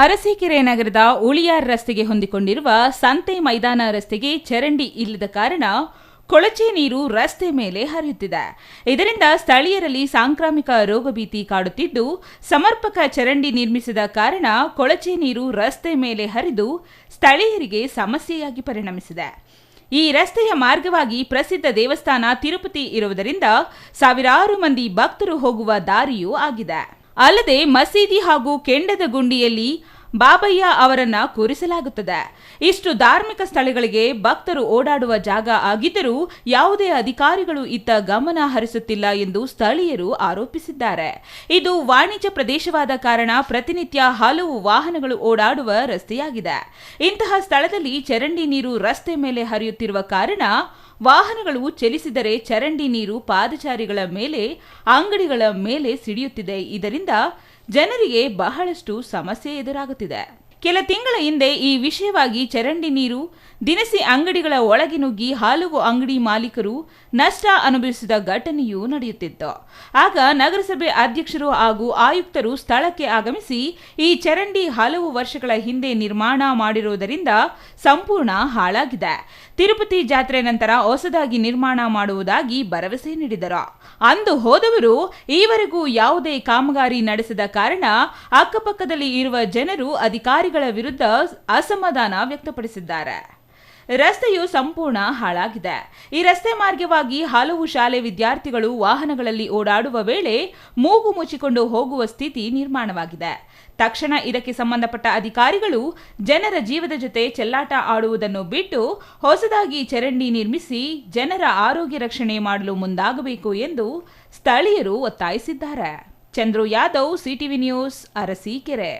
ಅರಸೀಕೆರೆ ನಗರದ ಉಳಿಯಾರ್ ರಸ್ತೆಗೆ ಹೊಂದಿಕೊಂಡಿರುವ ಸಂತೆ ಮೈದಾನ ರಸ್ತೆಗೆ ಚರಂಡಿ ಇಲ್ಲದ ಕಾರಣ ಕೊಳಚೆ ನೀರು ರಸ್ತೆ ಮೇಲೆ ಹರಿಯುತ್ತಿದೆ. ಇದರಿಂದ ಸ್ಥಳೀಯರಲ್ಲಿ ಸಾಂಕ್ರಾಮಿಕ ರೋಗ ಭೀತಿ ಕಾಡುತ್ತಿದ್ದು, ಸಮರ್ಪಕ ಚರಂಡಿ ನಿರ್ಮಿಸಿದ ಕಾರಣ ಕೊಳಚೆ ನೀರು ರಸ್ತೆ ಮೇಲೆ ಹರಿದು ಸ್ಥಳೀಯರಿಗೆ ಸಮಸ್ಯೆಯಾಗಿ ಪರಿಣಮಿಸಿದೆ. ಈ ರಸ್ತೆಯ ಮಾರ್ಗವಾಗಿ ಪ್ರಸಿದ್ಧ ದೇವಸ್ಥಾನ ತಿರುಪತಿ ಇರುವುದರಿಂದ ಸಾವಿರಾರು ಮಂದಿ ಭಕ್ತರು ಹೋಗುವ ದಾರಿಯೂ ಆಗಿದೆ. ಅಲ್ಲದೆ ಮಸೀದಿ ಹಾಗೂ ಕೆಂಡದ ಗುಂಡಿಯಲ್ಲಿ ಬಾಬಯ್ಯ ಅವರನ್ನ ಕೂರಿಸಲಾಗುತ್ತದೆ. ಇಷ್ಟು ಧಾರ್ಮಿಕ ಸ್ಥಳಗಳಿಗೆ ಭಕ್ತರು ಓಡಾಡುವ ಜಾಗ ಆಗಿದ್ದರೂ ಯಾವುದೇ ಅಧಿಕಾರಿಗಳು ಇತ್ತ ಗಮನ ಹರಿಸುತ್ತಿಲ್ಲ ಎಂದು ಸ್ಥಳೀಯರು ಆರೋಪಿಸಿದ್ದಾರೆ. ಇದು ವಾಣಿಜ್ಯ ಪ್ರದೇಶವಾದ ಕಾರಣ ಪ್ರತಿನಿತ್ಯ ಹಲವು ವಾಹನಗಳು ಓಡಾಡುವ ರಸ್ತೆಯಾಗಿದೆ. ಇಂತಹ ಸ್ಥಳದಲ್ಲಿ ಚರಂಡಿ ನೀರು ರಸ್ತೆ ಮೇಲೆ ಹರಿಯುತ್ತಿರುವ ಕಾರಣ ವಾಹನಗಳು ಚಲಿಸಿದರೆ ಚರಂಡಿ ನೀರು ಪಾದಚಾರಿಗಳ ಮೇಲೆ ಅಂಗಡಿಗಳ ಮೇಲೆ ಸಿಡಿಯುತ್ತಿದೆ. ಇದರಿಂದ ಜನರಿಗೆ ಬಹಳಷ್ಟು ಸಮಸ್ಯೆ ಎದುರಾಗುತ್ತಿದೆ. ಕೆಲ ತಿಂಗಳ ಹಿಂದೆ ಈ ವಿಷಯವಾಗಿ ಚರಂಡಿ ನೀರು, ದಿನಸಿ ಅಂಗಡಿಗಳ ಒಳಗೆ ನುಗ್ಗಿ ಹಲವು ಅಂಗಡಿ ಮಾಲೀಕರು ನಷ್ಟ ಅನುಭವಿಸಿದ ಘಟನೆಯೂ ನಡೆಯುತ್ತಿತ್ತು. ಆಗ ನಗರಸಭೆ ಅಧ್ಯಕ್ಷರು ಹಾಗೂ ಆಯುಕ್ತರು ಸ್ಥಳಕ್ಕೆ ಆಗಮಿಸಿ ಈ ಚರಂಡಿ ಹಲವು ವರ್ಷಗಳ ಹಿಂದೆ ನಿರ್ಮಾಣ ಮಾಡಿರುವುದರಿಂದ ಸಂಪೂರ್ಣ ಹಾಳಾಗಿದೆ. ತಿರುಪತಿ ಜಾತ್ರೆ ನಂತರ ಹೊಸದಾಗಿ ನಿರ್ಮಾಣ ಮಾಡುವುದಾಗಿ ಭರವಸೆ ನೀಡಿದರು. ಅಂದು ಹೋದವರು ಈವರೆಗೂ ಯಾವುದೇ ಕಾಮಗಾರಿ ನಡೆಸದ ಕಾರಣ ಅಕ್ಕಪಕ್ಕದಲ್ಲಿ ಇರುವ ಜನರು ಅಧಿಕಾರಿಗಳ ವಿರುದ್ಧ ಅಸಮಾಧಾನ ವ್ಯಕ್ತಪಡಿಸಿದ್ದಾರೆ. ರಸ್ತೆಯು ಸಂಪೂರ್ಣ ಹಾಳಾಗಿದೆ. ಈ ರಸ್ತೆ ಮಾರ್ಗವಾಗಿ ಹಲವು ಶಾಲೆ ವಿದ್ಯಾರ್ಥಿಗಳು ವಾಹನಗಳಲ್ಲಿ ಓಡಾಡುವ ವೇಳೆ ಮೂಗು ಮುಚ್ಚಿಕೊಂಡು ಹೋಗುವ ಸ್ಥಿತಿ ನಿರ್ಮಾಣವಾಗಿದೆ. ತಕ್ಷಣ ಇದಕ್ಕೆ ಸಂಬಂಧಪಟ್ಟ ಅಧಿಕಾರಿಗಳು ಜನರ ಜೀವದ ಜೊತೆ ಚೆಲ್ಲಾಟ ಆಡುವುದನ್ನು ಬಿಟ್ಟು ಹೊಸದಾಗಿ ಚರಂಡಿ ನಿರ್ಮಿಸಿ ಜನರ ಆರೋಗ್ಯ ರಕ್ಷಣೆ ಮಾಡಲು ಮುಂದಾಗಬೇಕು ಎಂದು ಸ್ಥಳೀಯರು ಒತ್ತಾಯಿಸಿದ್ದಾರೆ. Chandru Yadav, CTV news, Arsikere.